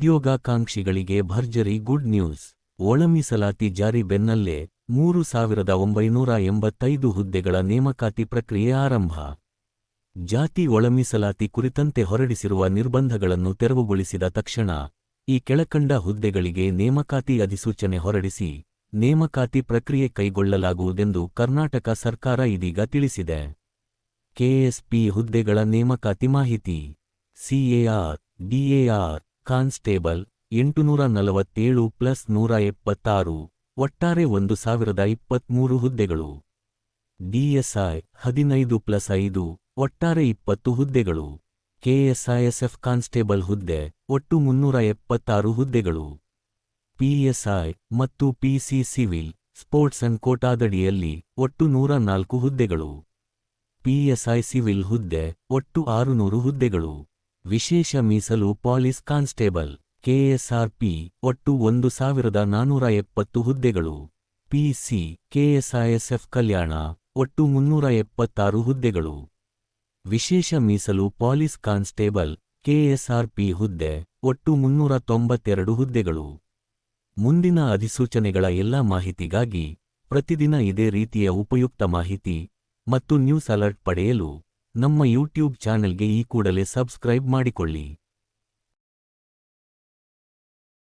ಉದ್ಯೋಗಾಕಾಂಕ್ಷಿಗಳಿಗೆ ಭರ್ಜರಿ good news. ಒಳಮೀಸಲಾತಿ ಜಾರಿ ಬೆನ್ನಲ್ಲೇ ಮೂರು ಸಾವಿರದ ಒಂಬೈನೂರ ಎಂಬತ್ತೈದು ಹುದ್ದೆಗಳ ನೇಮಕಾತಿ ಪ್ರಕ್ರಿಯೆ ಆರಂಭ. ಜಾತಿ ಒಳಮೀಸಲಾತಿ ಕುರಿತಂತೆ ಹೊರಡಿಸಿರುವ ನಿರ್ಬಂಧಗಳನ್ನು ತೆರವುಗೊಳಿಸಿದ ತಕ್ಷಣ ಈ ಕೆಳಕಂಡ ಹುದ್ದೆಗಳಿಗೆ ನೇಮಕಾತಿ ಅಧಿಸೂಚನೆ ಹೊರಡಿಸಿ ನೇಮಕಾತಿ ಪ್ರಕ್ರಿಯೆ ಕೈಗೊಳ್ಳಲಾಗುವುದೆಂದು ಕರ್ನಾಟಕ ಸರ್ಕಾರ ಇದೀಗ ತಿಳಿಸಿದೆ. ಕೆಎಸ್ಪಿ ಹುದ್ದೆಗಳ ನೇಮಕಾತಿ ಮಾಹಿತಿ. ಸಿಎಆರ್, ಡಿಎಆರ್ ಕಾನ್ಸ್ಟೇಬಲ್ ಎಂಟುನೂರ ನಲವತ್ತೇಳು ಪ್ಲಸ್ ನೂರ ಎಪ್ಪತ್ತಾರು ಒಟ್ಟಾರೆ ಒಂದು ಸಾವಿರದ ಇಪ್ಪತ್ಮೂರು ಹುದ್ದೆಗಳು. ಡಿಎಸ್ಐ ಹದಿನೈದು ಪ್ಲಸ್ ಐದು, ಒಟ್ಟಾರೆ ಇಪ್ಪತ್ತು ಹುದ್ದೆಗಳು. ಕೆಎಸ್ಐಎಸ್ಎಫ್ ಕಾನ್ಸ್ಟೇಬಲ್ ಹುದ್ದೆ, ಒಟ್ಟು ಮುನ್ನೂರ ಎಪ್ಪತ್ತಾರು ಹುದ್ದೆಗಳು. ಪಿಎಸ್ಐ ಮತ್ತು ಪಿಸಿ ಸಿವಿಲ್ ಸ್ಪೋರ್ಟ್ಸ್ ಅಂಡ್ ಕೋಟಾದಡಿಯಲ್ಲಿ ಒಟ್ಟು ನೂರ ನಾಲ್ಕು ಹುದ್ದೆಗಳು. ಪಿಎಸ್ಐ ಸಿವಿಲ್ ಹುದ್ದೆ, ಒಟ್ಟು ಆರುನೂರು ಹುದ್ದೆಗಳು. ವಿಶೇಷ ಮೀಸಲು ಪಾಲಿಸ್ ಕಾನ್ಸ್ಟೇಬಲ್, ಕೆಎಸ್ಆರ್ಪಿ, ಒಟ್ಟು ಒಂದು ಸಾವಿರದ ನಾನೂರ ಎಪ್ಪತ್ತು ಹುದ್ದೆಗಳು. ಪಿಸಿ ಕೆಎಸ್ಐಎಸ್ಎಫ್ ಕಲ್ಯಾಣ, ಒಟ್ಟು ಮುನ್ನೂರ ಎಪ್ಪತ್ತಾರು ಹುದ್ದೆಗಳು. ವಿಶೇಷ ಮೀಸಲು ಪಾಲಿಸ್ ಕಾನ್ಸ್ಟೇಬಲ್, ಕೆಎಸ್ಆರ್ಪಿ ಹುದ್ದೆ, ಒಟ್ಟು ಮುನ್ನೂರ ತೊಂಬತ್ತೆರಡು ಹುದ್ದೆಗಳು. ಮುಂದಿನ ಅಧಿಸೂಚನೆಗಳ ಎಲ್ಲಾ ಮಾಹಿತಿಗಾಗಿ ಪ್ರತಿದಿನ ಇದೇ ರೀತಿಯ ಉಪಯುಕ್ತ ಮಾಹಿತಿ ಮತ್ತು ನ್ಯೂಸ್ ಅಲರ್ಟ್ ಪಡೆಯಲು ನಮ್ಮ ಯೂಟ್ಯೂಬ್ ಚಾನೆಲ್ಗೆ ಈ ಕೂಡಲೇ ಸಬ್ಸ್ಕ್ರೈಬ್ ಮಾಡಿಕೊಳ್ಳಿ.